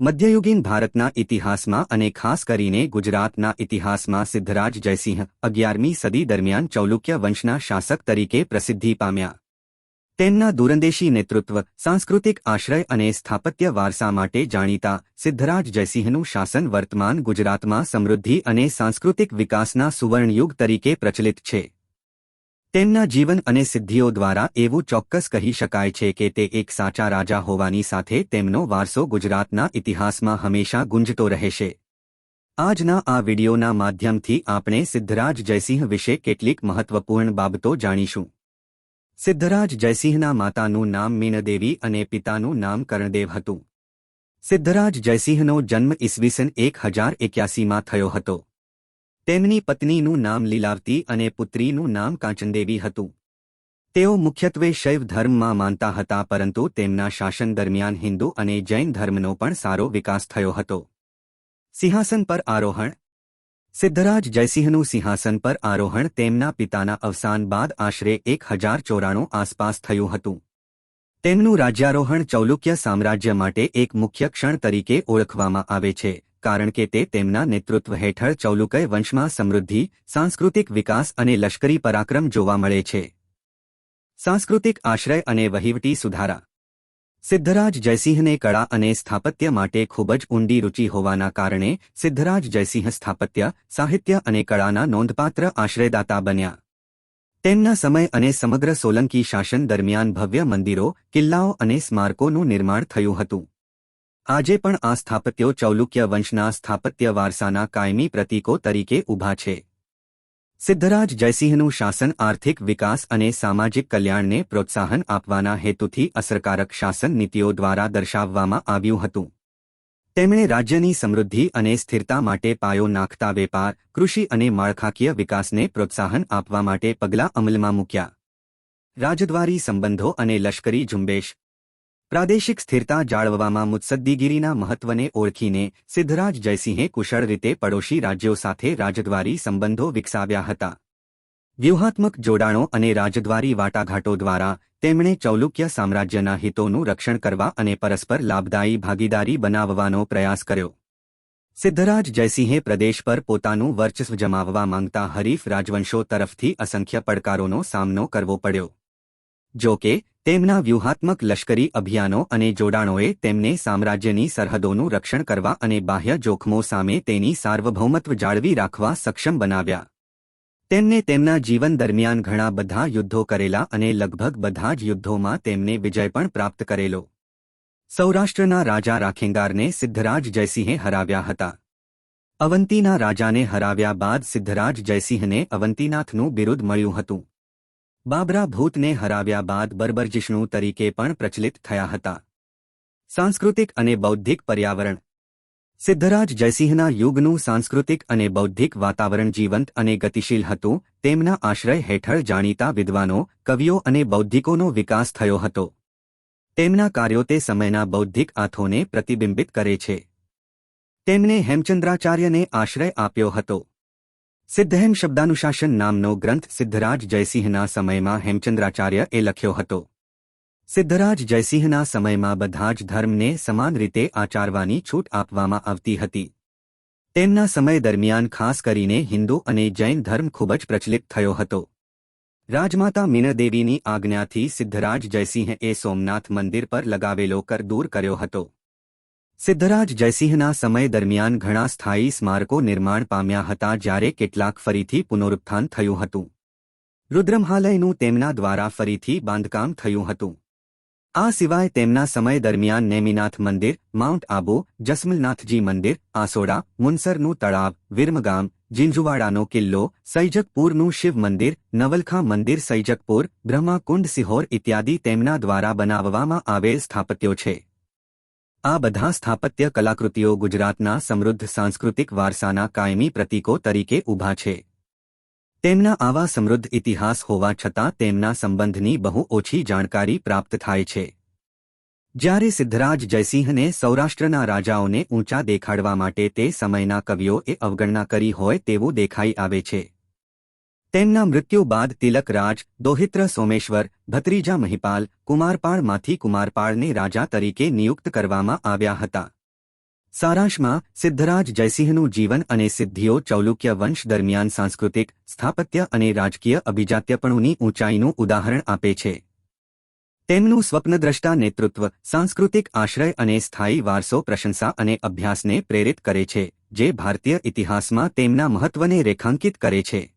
મધ્યયુગીન ભારતના ઇતિહાસમાં અને ખાસ કરીને ગુજરાતના ઇતિહાસમાં સિદ્ધરાજ જયસિંહ અગિયારમી સદી દરમિયાન ચૌલુક્ય વંશના શાસક તરીકે પ્રસિદ્ધિ પામ્યા. તેમના દૂરંદેશી નેતૃત્વ, સાંસ્કૃતિક આશ્રય અને સ્થાપત્ય વારસા માટે જાણીતા સિદ્ધરાજ જયસિંહનું શાસન વર્તમાન ગુજરાતમાં સમૃદ્ધિ અને સાંસ્કૃતિક વિકાસના સુવર્ણયુગ તરીકે પ્રચલિત છે. તેમના જીવન અને સિદ્ધિઓ દ્વારા એવું ચોક્કસ કહી શકાય છે કે તે એક સાચા રાજા હોવાની સાથે તેમનો વારસો ગુજરાતના ઇતિહાસમાં હંમેશા ગુંજતો રહેશે. આજના આ વિડિયોના માધ્યમથી આપણે સિદ્ધરાજ જયસિંહ વિશે કેટલીક મહત્વપૂર્ણ બાબતો જાણીશું. સિદ્ધરાજ જયસિંહના માતાનું નામ મીનદેવી અને પિતાનું નામ કરણદેવ હતું. સિદ્ધરાજ જયસિંહનો જન્મ ઈસવીસન એક હજાર એક્યાસીમાં થયો હતો. તેમની પત્નીનું નામ લીલાવતી અને પુત્રીનું નામ કાંચનદેવી હતું. તેઓ મુખ્યત્વે શૈવ ધર્મમાં માનતા હતા, પરંતુ તેમના શાસન દરમિયાન હિન્દુ અને જૈન ધર્મનો પણ સારો વિકાસ થયો હતો. સિંહાસન પર આરોહણ. સિદ્ધરાજ જયસિંહનું સિંહાસન પર આરોહણ તેમના પિતાના અવસાન બાદ આશરે એક હજાર ચોરાણું આસપાસ થયું હતું. તેમનું રાજ્યારોહણ ચૌલુક્ય સામ્રાજ્ય માટે એક મુખ્ય ક્ષણ તરીકે ઓળખવામાં આવે છે. કારણ કે તે તેમના નેતૃત્વ હેઠળ ચૌલુકય વંશમાં સમૃદ્ધિ, સાંસ્કૃતિક વિકાસ અને લશ્કરી પરાક્રમ જોવા મળે છે. સાંસ્કૃતિક આશ્રય અને વહીવટી સુધારા. સિદ્ધરાજ જયસિંહને કળા અને સ્થાપત્ય માટે ખૂબ જ ઊંડી રૂચિ હોવાના કારણે સિદ્ધરાજ જયસિંહ સ્થાપત્ય, સાહિત્ય અને કળાના નોંધપાત્ર આશ્રયદાતા બન્યા. તેમના સમય અને સમગ્ર સોલંકી શાસન દરમિયાન ભવ્ય મંદિરો, કિલ્લાઓ અને સ્મારકોનું નિર્માણ થયું હતું. આજે પણ આ સ્થાપત્યો ચૌલુક્ય વંશના સ્થાપત્ય વારસાના કાયમી પ્રતીકો તરીકે ઊભા છે. સિદ્ધરાજ જયસિંહનું શાસન આર્થિક વિકાસ અને સામાજિક કલ્યાણને પ્રોત્સાહન આપવાના હેતુથી અસરકારક શાસન નીતિઓ દ્વારા દર્શાવવામાં આવ્યું હતું. તેમણે રાજ્યની સમૃદ્ધિ અને સ્થિરતા માટે પાયો નાખતા વેપાર, કૃષિ અને માળખાકીય વિકાસને પ્રોત્સાહન આપવા માટે પગલાં અમલમાં મૂક્યા. રાજદ્વારી સંબંધો અને લશ્કરી ઝુંબેશ પ્રાદેશિક સ્થિરતા જાળવવામાં મુત્સદ્દીગીરીના મહત્વને ઓળખીને સિદ્ધરાજ જયસિંહે કુશળ રીતે પડોશી રાજ્યો સાથે રાજદ્વારી સંબંધો વિકસાવ્યા હતા. વ્યૂહાત્મક જોડાણો અને રાજદ્વારી વાટાઘાટો દ્વારા તેમણે ચૌલુક્ય સામ્રાજ્યના હિતોનું રક્ષણ કરવા અને પરસ્પર લાભદાયી ભાગીદારી બનાવવાનો પ્રયાસ કર્યો. સિદ્ધરાજ જયસિંહે પ્રદેશ પર પોતાનું વર્ચસ્વ જમાવવા માંગતા હરીફ રાજવંશો તરફથી અસંખ્ય પડકારોનો સામનો કરવો પડ્યો. જો કે તેમના વ્યૂહાત્મક લશ્કરી અભિયાનો અને જોડાણોએ તેમને સામ્રાજ્યની સરહદોનું રક્ષણ કરવા અને બાહ્ય જોખમો સામે તેની સાર્વભૌમત્વ જાળવી રાખવા સક્ષમ બનાવ્યા. તેમને તેમના જીવન દરમિયાન ઘણા બધા યુદ્ધો કરેલા અને લગભગ બધા જ યુદ્ધોમાં તેમને વિજય પણ પ્રાપ્ત કરેલો. સૌરાષ્ટ્રના રાજા રાખેંગારને સિદ્ધરાજ જયસિંહે હરાવ્યા હતા. અવંતીના રાજાને હરાવ્યા બાદ સિદ્ધરાજ જયસિંહને અવંતીનાથનું બિરુદ મળ્યું હતું. બાબરા ભૂતને હરાવ્યા બાદ બર્બરજિષ્ણુ તરીકે પણ પ્રચલિત થયા હતા. સાંસ્કૃતિક અને બૌદ્ધિક પર્યાવરણ. સિદ્ધરાજ જયસિંહના યુગનું સાંસ્કૃતિક અને બૌદ્ધિક વાતાવરણ જીવંત અને ગતિશીલ હતું, તેમના આશ્રય હેઠળ જાણીતા વિદ્વાનો, કવિઓ અને બૌદ્ધિકોનો વિકાસ થયો હતો. તેમના કાર્યો તે સમયના બૌદ્ધિક આથોને પ્રતિબિંબિત કરે છે. તેમણે હેમચંદ્રાચાર્યને આશ્રય આપ્યો હતો. સિદ્ધહેમ શબ્દાનુશાસન નામનો ગ્રંથ સિદ્ધરાજ જયસિંહના સમયમાં હેમચંદ્રાચાર્ય એ લખ્યો હતો. સિદ્ધરાજ જયસિંહના સમયમાં બધા જ ધર્મને સમાન રીતે આચારવાની છૂટ આપવામાં આવતી હતી. તેમના સમય દરમિયાન ખાસ કરીને હિન્દુ અને જૈન ધર્મ ખૂબ જ પ્રચલિત થયો હતો. રાજમાતા મીનદેવીની આજ્ઞાથી સિદ્ધરાજ જયસિંહએ સોમનાથ મંદિર પર લગાવેલો કર દૂર કર્યો હતો. સિદ્ધરાજ જયસિંહના સમય દરમિયાન ઘણા સ્થાયી સ્મારકો નિર્માણ પામ્યા હતા જ્યારે કેટલાક ફરીથી પુનરુત્થાન થયું હતું. રુદ્રમહાલયનું તેમના દ્વારા ફરીથી બાંધકામ થયું હતું. આ સિવાય તેમના સમય દરમિયાન નેમિનાથ મંદિર, માઉન્ટ આબુ, જસમલનાથજી મંદિર, આસોડા, મુનસરનું તળાવ, વિરમગામ જિંઝુવાડાનો કિલ્લો સૈજકપુરનું શિવ મંદિર, નવલખા મંદિર સૈજકપુર બ્રહ્માકુંડ સિહોર ઇત્યાદિ તેમના દ્વારા બનાવવામાં આવેલ સ્થાપત્યો છે. આ બધા સ્થાપત્ય કલાકૃતિઓ ગુજરાતના સમૃદ્ધ સાંસ્કૃતિક વારસાના કાયમી પ્રતીકો તરીકે ઊભા છે. તેમના આવા સમૃદ્ધ ઇતિહાસ હોવા છતાં તેમના સંબંધની બહુ ઓછી જાણકારી પ્રાપ્ત થાય છે. જ્યારે સિદ્ધરાજ જયસિંહને સૌરાષ્ટ્રના રાજાઓને ઊંચા દેખાડવા માટે તે સમયના કવિઓએ અવગણના કરી હોય તેવું દેખાઈ આવે છે. તેમના મૃત્યુ બાદ તિલક રાજ, દોહિત્ર સોમેશ્વર, ભત્રીજા મહિપાલ કુમારપાળમાંથી કુમારપાળને રાજા તરીકે નિયુક્ત કરવામાં આવ્યા હતા. સારાંશમાં, સિદ્ધરાજ જયસિંહનું જીવન અને સિદ્ધિઓ ચૌલુક્ય વંશ દરમિયાન સાંસ્કૃતિક, સ્થાપત્ય અને રાજકીય અભિજાત્યપણુની ઊંચાઈનું ઉદાહરણ આપે છે. તેમનું સ્વપ્નદ્રષ્ટા નેતૃત્વ, સાંસ્કૃતિક આશ્રય અને સ્થાયી વારસો પ્રશંસા અને અભ્યાસને પ્રેરિત કરે છે, જે ભારતીય ઇતિહાસમાં તેમના મહત્વને રેખાંકિત કરે છે.